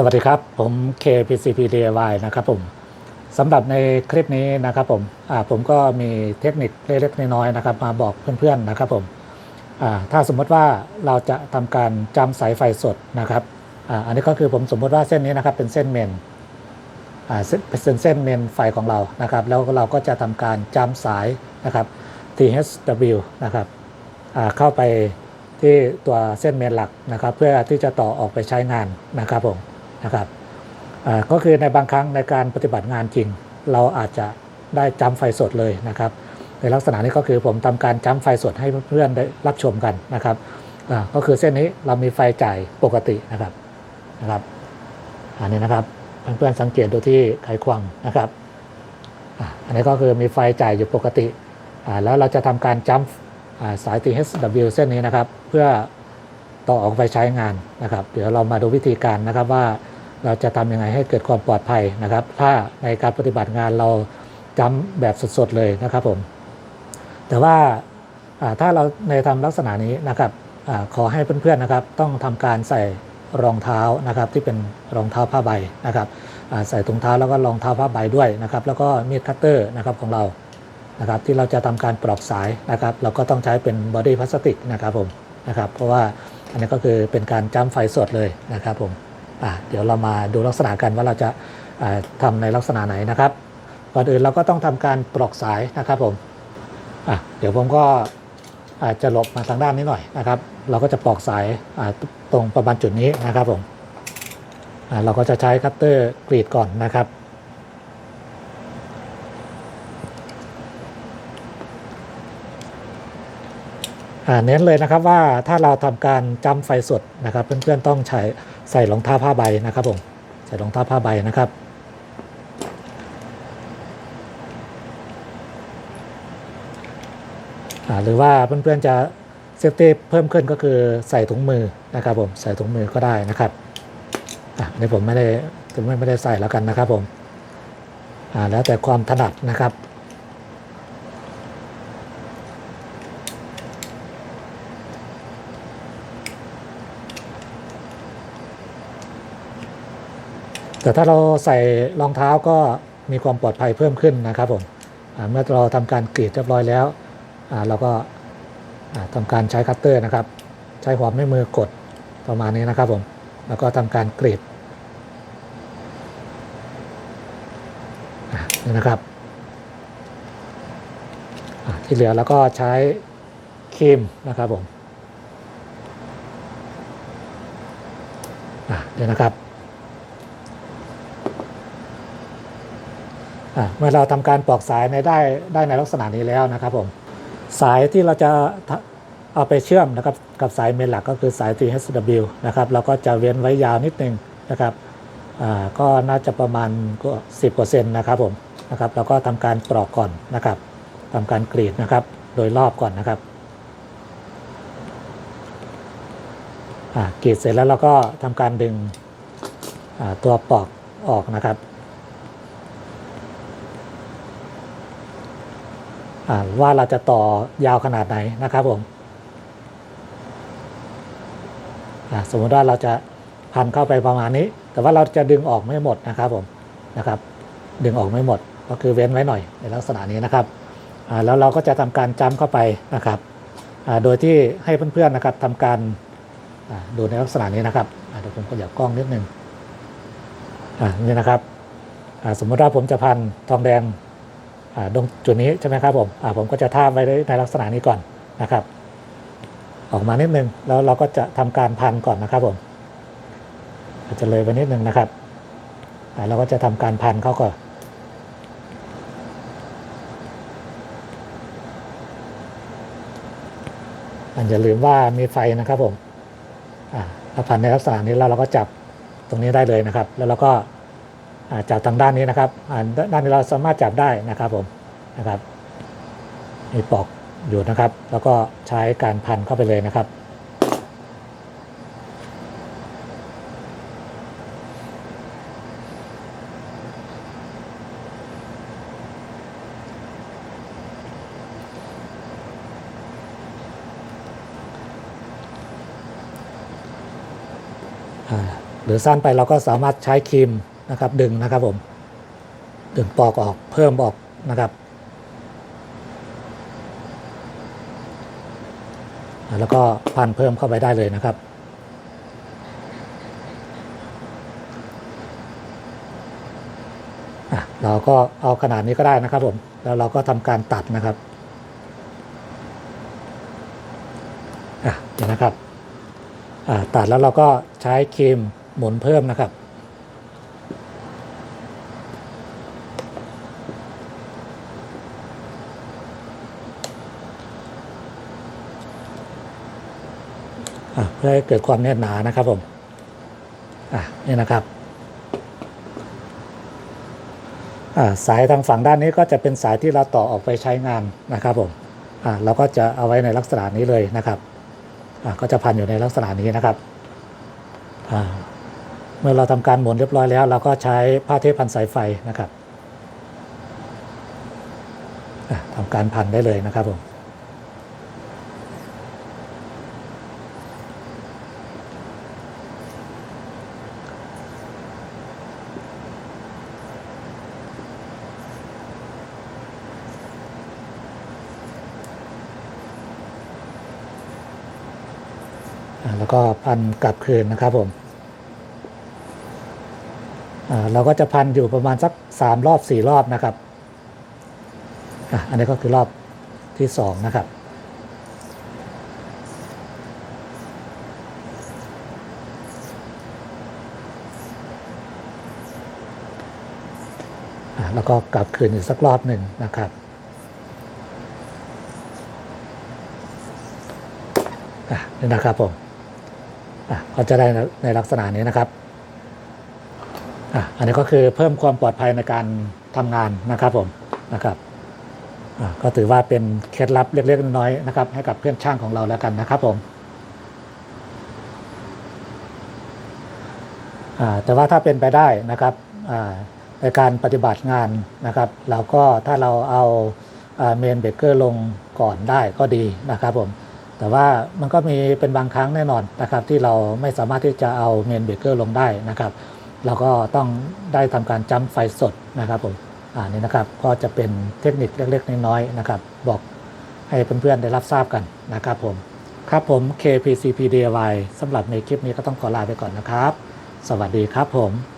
สวัสดีครับ ผม KPCPDIY นะครับผมสำหรับในคลิปนี้นะครับผมผมก็มีเทคนิคเล็กๆน้อยๆนะครับ มาบอกเพื่อนๆนะครับผมถ้าสมมติว่าเราจะทำการจำสายไฟสดนะครับออันนี้ก็คือผมสมมติว่าเส้นนี้นะครับเป็นเส้นเมนเส้นเป็นเส้นเมนไฟของเรานะครับ แล้วเราก็จะทำการจำสายนะครับ THW นะครับเข้าไปที่ตัวเส้นเมนหลักนะครับ เพื่อที่จะต่อออกไปใช้งานนะครับผม นะครับก็คือในบางครั้งในการปฏิบัติงานจริง เราอาจจะได้จำไฟสดเลยนะครับ ในลักษณะนี้ก็คือผมทำการจำไฟสดให้เพื่อนได้รับชมกันนะครับก็คือเส้นนี้เรามีไฟจ่ายปกตินะครับนะครับอันนี้นะครับเพื่อนๆสังเกตดูที่ไขควงนะครับอันนี้ก็คือมีไฟจ่ายอยู่ปกติแล้วเราจะทำการจำอ่าสาย THW เส้นนี้นะครับ เพื่อ ต่อออกไปใช้งานนะครับ เดี๋ยวเรามาดูวิธีการนะครับว่าเราจะทำยังไงให้เกิดความปลอดภัยนะครับ ถ้าในการปฏิบัติงานเราจำแบบสดๆเลยนะครับผม แต่ว่าถ้าเราในทำลักษณะนี้นะครับอขอให้เพื่อนๆนะครับ ต้องทำการใส่รองเท้านะครับที่เป็นรองเท้าผ้าใบนะครับใส่ถุงเท้าแล้วก็รองเท้าผ้าใบด้วยนะครับ แล้วก็มีดคัตเตอร์นะครับของเรานะครับที่เราจะทำการปลอกสายนะครับ เราก็ต้องใช้เป็นบอดี้พลาสติกนะครับผมนะครับ เพราะว่า อันนี้ก็คือเป็นการจ้ำไฟสดเลยนะครับผมอ่าเดี๋ยวเรามาดูลักษณะกันว่าเราจะาทำในลักษณะไหนนะครับ ก่อนอื่นเราก็ต้องทำการปลอกสายนะครับผมอะเดี๋ยวผมก็อาจจะหลบมาทางด้านนี้หน่อยนะครับ เราก็จะปลอกสายาตรงประมาณจุดนี้นะครับผมอ่าเราก็จะใช้คัตเตอร์กรีดก่อนนะครับ เน้นเลยนะครับว่าถ้าเราทำการจำไฟสดนะครับ เพื่อนๆต้องใช้ใส่รองเท้าผ้าใบนะครับผมใส่รองเท้าผ้าใบนะครับอ่าหรือว่าเพื่อนๆจะเซฟตี้เพิ่มขึ้นก็คือใส่ถุงมือนะครับผมใส่ถุงมือก็ได้นะครับอะอันนี้ผมไม่ได้ไม่ได้ใส่แล้วกันนะครับผมอ่าแล้วแต่ความถนัดนะครับ แต่ถ้าเราใส่รองเท้าก็มีความปลอดภัยเพิ่มขึ้นนะครับผมเมื่อเราทำการกรีดเรียบร้อยแล้วเราก็อ่าทำการใช้คัตเตอร์นะครับ ใช้หัวแม่มือกดประมาณนี้นะครับผมแล้วก็ทำการกรีดนี่นะครับที่เหลือแล้วก็ใช้ครีมนะครับผมอ่าเดี๋ยวนะครับอ่า เมื่อเราทำการปลอกสายในได้ได้ในลักษณะนี้แล้วนะครับผมสายที่เราจะเอาไปเชื่อมนะครับกับสายเมนหลักก็คือสาย THW นะครับเราก็จะเว้นไว้ยาวนิดนึงนะครับก็น่าจะประมาณก็10%นนะครับผมนะครับเราก็ทำการปลอกก่อนนะครับทำการกรีดนะครับโดยรอบก่อนนะครับกรีดเสร็จแล้วเราก็ทำการดึงตัวปลอกออกนะครับ อ่า ว่าเราจะต่อยาวขนาดไหนนะครับผมสมมติว่าเราจะพันเข้าไปประมาณนี้ แต่ว่าเราจะดึงออกไม่หมดนะครับผมนะครับ ดึงออกไม่หมด ก็คือเว้นไว้หน่อยในลักษณะนี้นะครับแล้วเราก็จะทำการจ้ำเข้าไปนะครับโดยที่ให้เพื่อนๆนะครับทำการดูในลักษณะนี้นะครับเดี๋ยวผมก็อยากกล้องนิดนึงอ่านี่นะครับสมมติว่าผมจะพันทองแดง ตรงจุดนี้ใช่ไหมครับผมผมก็จะท่าบไว้ในลักษณะนี้ก่อนนะครับ ออกมานิดนึงแล้วเราก็จะทำการพันก่อนนะครับผมอาจจะเลยไปนิดนึงนะครับอ่เราก็จะทำการพันเข้าก่อนอันอย่าลืมว่ามีไฟนะครับผมอ่าพันในลักษณะนี้แล้วเราก็จับตรงนี้ได้เลยนะครับ แล้วเราก็ จากทางด้านนี้นะครับด้านนี้เราสามารถจับได้นะครับผมนะครับมีปลอกอยู่นะครับ แล้วก็ใช้การพันเข้าไปเลยนะครับ หรือสั้นไปเราก็สามารถใช้ครีม นะครับ ดึงนะครับผม ดึงปอกออกเพิ่มออกนะครับ แล้วก็พันเพิ่มเข้าไปได้เลยนะครับเราก็เอาขนาดนี้ก็ได้นะครับผม แล้วเราก็ทำการตัดนะครับอะเดี๋ยวนะครับ อ่า ตัดแล้วเราก็ใช้ครีมหมุนเพิ่มนะครับ เพื่อให้เกิดความแน่นหนานะครับผมอะนี่นะครับอ่าสายทางฝั่งด้านนี้ก็จะเป็นสายที่เราต่อออกไปใช้งานนะครับผมอ่าเราก็จะเอาไว้ในลักษณะนี้เลยนะครับอ่าก็จะพันอยู่ในลักษณะนี้นะครับอ่าเมื่อเราทำการหมุนเรียบร้อยแล้ว เราก็ใช้ผ้าเทปพันสายไฟนะครับอ่าทำการพันได้เลยนะครับผม แล้วก็พันกลับคืนนะครับผมเราก็จะพันอยู่ประมาณสักสามรอบสี่รอบนะครับอันนี้ก็คือรอบที่สองนะครับแล้วก็กลับคืนอีกสักรอบหนึ่งนะครับนี่นะครับผม ก็จะได้ในลักษณะนี้นะครับอันนี้ก็คือเพิ่มความปลอดภัยในการทำงานนะครับผมนะครับก็ถือว่าเป็นเคล็ดลับเล็กๆน้อยๆนะครับ ให้กับเพื่อนช่างของเราแล้วกันนะครับผมแต่ว่าถ้าเป็นไปได้นะครับในการปฏิบัติงานนะครับ เราก็ถ้าเราเอาเมนเบเกอร์ลงก่อนได้ก็ดีนะครับผม แต่ว่ามันก็มีเป็นบางครั้งแน่นอนนะครับ ที่เราไม่สามารถที่จะเอาเมนเบเกอร์ลงได้นะครับ เราก็ต้องได้ทำการจัมไฟสดนะครับผมอ่านี่นะครับก็จะเป็นเทคนิคเล็กๆน้อยๆนะครับ บอกให้เพื่อนๆได้รับทราบกันนะครับผมครับผม KPCP DIY สำหรับในคลิปนี้ก็ต้องขอลาไปก่อนนะครับ สวัสดีครับผม